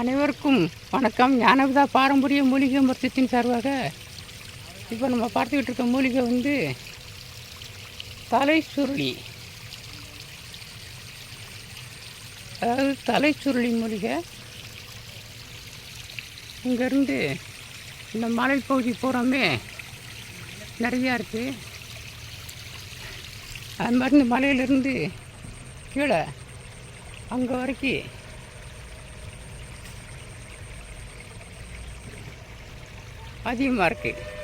அனைவருக்கும் வணக்கம். ஞானவிதா பாரம்பரிய மூலிகை மருத்துவத்தின் சார்பாக இப்போ நம்ம பார்த்துக்கிட்டு இருக்க மூலிகை வந்து தலை சுருளி அதாவது தலை சுருளி மூலிகை. இங்கேருந்து இந்த மலைப்பகுதி பூராமே நிறையா இருக்குது அது மாதிரி இந்த மலையிலேருந்து கீழே அங்கே வரைக்கும் அதிகமாக இருக்குது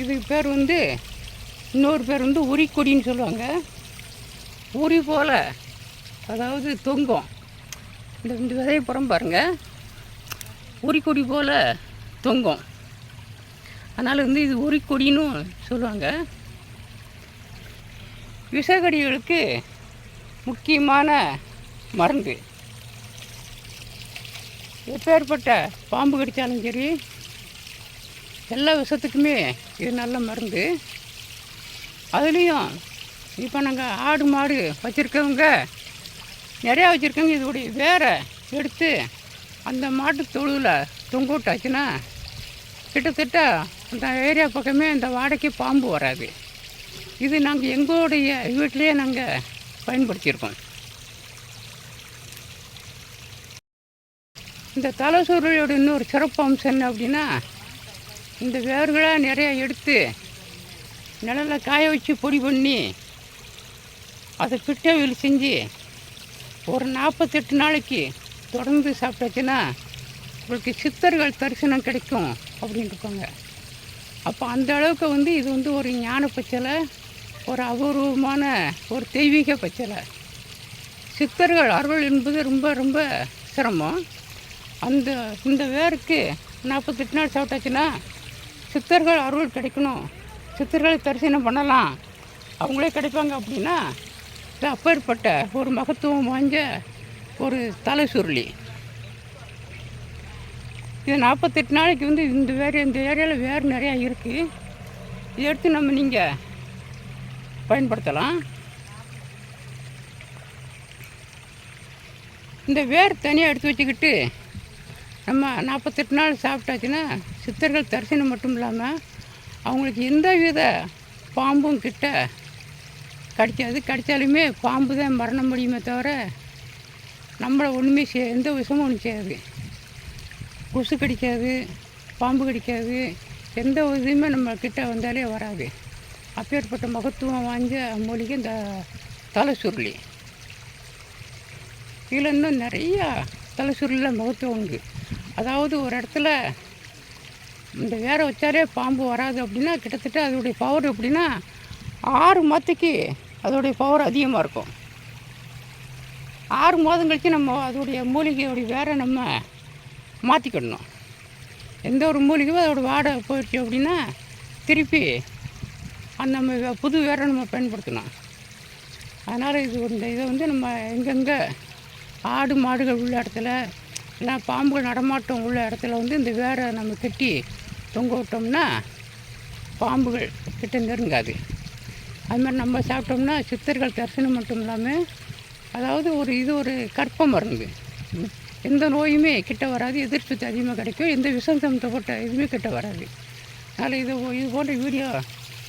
இதுக்கு பேர் வந்து இன்னொரு பேர் வந்து உரிக்கொடின்னு சொல்லுவாங்க. உரி போல் அதாவது தொங்கும். இந்த இந்த விதையை புறம் பாருங்க. உரிக்கொடி போல் தொங்கும். அதனால் வந்து இது உரிக்கொடின்னு சொல்லுவாங்க. விஷகடிகளுக்கு முக்கியமான மருந்து. எப்பேற்பட்ட பாம்பு கடித்தாலும் சரி எல்லா விஷத்துக்குமே இது நல்ல மருந்து. அதுலேயும் இப்போ நாங்கள் ஆடு மாடு வச்சுருக்கவங்க நிறையா வச்சுருக்கவங்க இதோடைய வேரை எடுத்து அந்த மாட்டு தொழுவில் தொங்க விட்டாச்சுன்னா கிட்டத்தட்ட அந்த ஏரியா பக்கமே இந்த வாடகைக்கு பாம்பு வராது. இது நாங்கள் எங்களுடைய வீட்டிலையே நாங்கள் பயன்படுத்தியிருக்கோம். இந்த தலை சுருளியோட இன்னொரு சிறப்பு அம்சம் என்ன அப்படின்னா இந்த வேர்களை நிறையா எடுத்து நிழலில் காய வச்சு பொடி பண்ணி அதை பிட்டவியல் செஞ்சு ஒரு நாற்பத்தெட்டு நாளைக்கு தொடர்ந்து சாப்பிட்டாச்சுன்னா உங்களுக்கு சித்தர்கள் தரிசனம் கிடைக்கும் அப்படின்னு இருப்பாங்க அப்போ அந்த அளவுக்கு வந்து இது வந்து ஒரு ஞான பச்சலை ஒரு அபூர்வமான ஒரு தெய்வீக பச்சலை. சித்தர்கள் அருள் என்பது ரொம்ப ரொம்ப சிரமம். அந்த இந்த வேருக்கு நாற்பத்தெட்டு நாள் சாப்பிட்டாச்சுன்னா சித்தர்கள் அருள் கிடைக்கணும். சித்தர்களை தரிசனம் பண்ணலாம். அவங்களே கிடைப்பாங்க அப்படின்னா இது அப்பேற்பட்ட ஒரு மகத்துவம் வாய்ந்த ஒரு தலை சுருளி. இது நாற்பத்தெட்டு நாளைக்கு வந்து இந்த வேறு இந்த ஏரியாவில் வேறு நிறையா இருக்குது இதை எடுத்து நம்ம நீங்கள் பயன்படுத்தலாம். இந்த வேர் தனியாக எடுத்து வச்சுக்கிட்டு நம்ம நாற்பத்தெட்டு நாள் சாப்பிட்டாச்சுன்னா சித்தர்கள் தரிசனம் மட்டும் இல்லாமல் அவங்களுக்கு எந்த வித பாம்பும் கிட்ட கடிக்காது. கடித்தாலுமே பாம்பு தான் மரண முடியுமே தவிர நம்மளை ஒன்றுமே செய்ய எந்த விஷமும் ஒன்றும் செய்யாது. கொசு கடிக்காது பாம்பு கடிக்காது எந்த இதுவுமே நம்ம வந்தாலே வராது. அப்பேற்பட்ட மகத்துவம் வாய்ந்த மூலிகை இந்த தலை சுருளி. இதில் இன்னும் நிறையா தலை சுருளில் மகத்துவம் உண்டு. அதாவது ஒரு இடத்துல இந்த வேற வச்சாலே பாம்பு வராது அப்படின்னா கிட்டத்தட்ட அதோடைய பவர் எப்படின்னா ஆறு மாதத்துக்கு அதோடைய பவர் அதிகமாக இருக்கும். ஆறு மாதம் கழித்து நம்ம அதோடைய மூலிகையோடைய வேற நம்ம மாற்றிக்கிடணும் எந்த ஒரு மூலிகையும் அதோட வாடை போயிடுச்சு அப்படின்னா திருப்பி அந்த நம்ம புது வேரை நம்ம பயன்படுத்தணும். அதனால் இது இந்த இதை வந்து நம்ம எங்கெங்கே ஆடு மாடுகள் உள்ள இடத்துல இல்லை பாம்புகள் நடமாட்டம் உள்ள இடத்துல வந்து இந்த வேரை நம்ம கட்டி தொங்க விட்டோம்னா பாம்புகள் கிட்ட நெருங்காது. அது மாதிரி நம்ம சாப்பிட்டோம்னா சித்தர்கள் தரிசனம் மட்டும் இல்லாமல் அதாவது ஒரு இது ஒரு கற்ப மருந்து. எந்த நோயுமே கிட்ட வராது எதிர்ப்பு அதிகமாக கிடைக்கும் எந்த விஷம் சம்மந்தப்பட்ட இதுவுமே கிட்ட வராது. அதனால் இது இது போன்ற வீடியோ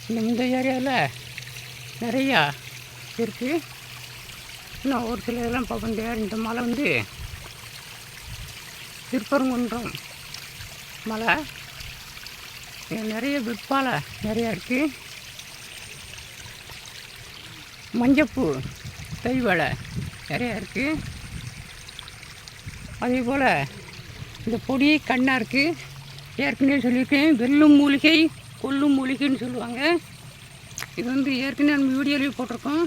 இந்த இந்த ஏரியாவில் நிறையா இருக்குது இன்னும் ஒரு சில இதெல்லாம் பார்க்க முடியாது இந்த மலை வந்து திருப்பரங்குன்றம் மலை. நிறைய விற்பாலை நிறையா இருக்குது மஞ்சப்பூ தைவலை நிறையா இருக்குது அதே போல் இந்த பொடி கண்ணாக இருக்குது ஏற்கனவே சொல்லியிருக்கேன் வெல்லும் மூலிகை கொல்லும் மூலிகைன்னு சொல்லுவாங்க. இது வந்து ஏற்கனவே நம்ம வீடியோலேயே போட்டிருக்கோம்.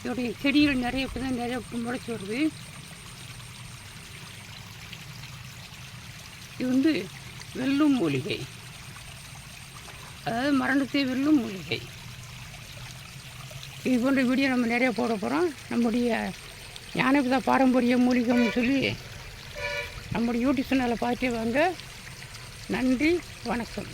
இதோடைய செடிகள் நிறைய இப்போ தான் நிறைய முளைச்சி வருது. இது வந்து வெல்லும் மூலிகை. அதாவது மரணத்தை வெல்லும் மூலிகை. இது போன்ற வீடியோ நம்ம நிறைய போட போகிறோம் நம்முடைய ஞானபிதா பாரம்பரிய மூலிகைன்னு சொல்லி நம்முடைய யூடியூப் சேனலை பார்த்து வாங்க. நன்றி வணக்கம்.